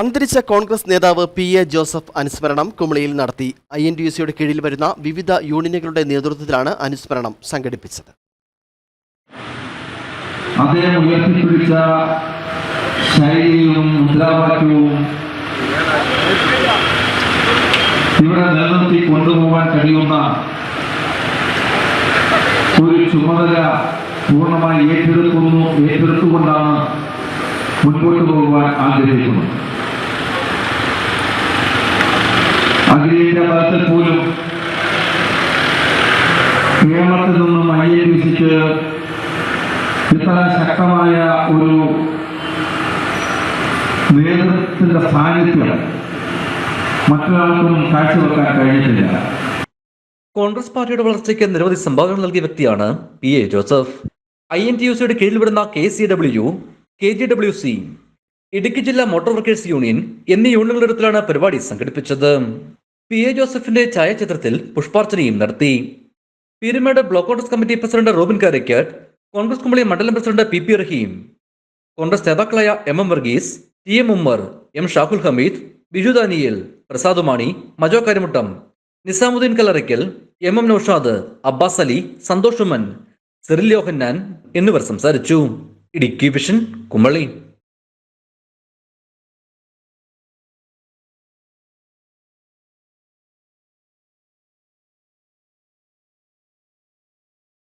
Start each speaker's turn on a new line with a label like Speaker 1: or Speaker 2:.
Speaker 1: അന്തരിച്ച കോൺഗ്രസ് നേതാവ് P A Joseph അനുസ്മരണം കുമളിയിൽ നടത്തി. ഐ എൻ ടി യു സിയുടെ കീഴിൽ വരുന്ന വിവിധ യൂണിയനുകളുടെ നേതൃത്വത്തിലാണ് അനുസ്മരണം സംഘടിപ്പിച്ചത്.
Speaker 2: അദ്ദേഹം ഉയർത്തിപ്പിടിച്ച ശൈലിയും മുദ്രാവാക്യവും ഇവിടെ നിലനിർത്തി കൊണ്ടുപോകാൻ കഴിയുന്ന ഒരു പൂർണമായി ഏറ്റെടുക്കുന്നു ഏറ്റെടുത്തുകൊണ്ടാണ് മുൻപോട്ട് പോകുവാൻ ആഗ്രഹിക്കുന്നത്. ഭാഗത്ത് പോലും കേരളത്തിൽ നിന്നും ഐ ഇത്ര ശക്തമായ ഒരു നേതൃത്വത്തിന്റെ സാന്നിധ്യം മറ്റൊരാൾക്കും കാഴ്ചവെക്കാൻ കഴിഞ്ഞിട്ടില്ല.
Speaker 3: കോൺഗ്രസ് പാർട്ടിയുടെ വളർച്ചയ്ക്ക് നിരവധി സംഭാവനകൾ നൽകിയ വ്യക്തിയാണ് P A Joseph. I N T U സിയുടെ കീഴിൽ വിടുന്ന K C W K G W C Idukki ജില്ലാ മോട്ടോർ വർക്കേഴ്സ് യൂണിയൻ എന്നീ യൂണിയനുകളുടെ നേതൃത്വത്തിലാണ് പരിപാടി സംഘടിപ്പിച്ചത്. പി എ ജോസഫിന്റെ ഛായാചിത്രത്തിൽ പുഷ്പാർച്ചനയും നടത്തി. Peermade block Congress committee president Robin Karakkattu Congress Kumily മണ്ഡലം president P P Raheem Congress നേതാക്കളായ M M Varghese T M Ummer M Shahul Hameed Biju Daniel Prasad Mani Majo Karimuttam Nizamuddin Kallarackal M M Noushad Abbas Ali Santhosh Oommen Cyril Yohannan എന്നിവർ സംസാരിച്ചു. Idukki vision Kumily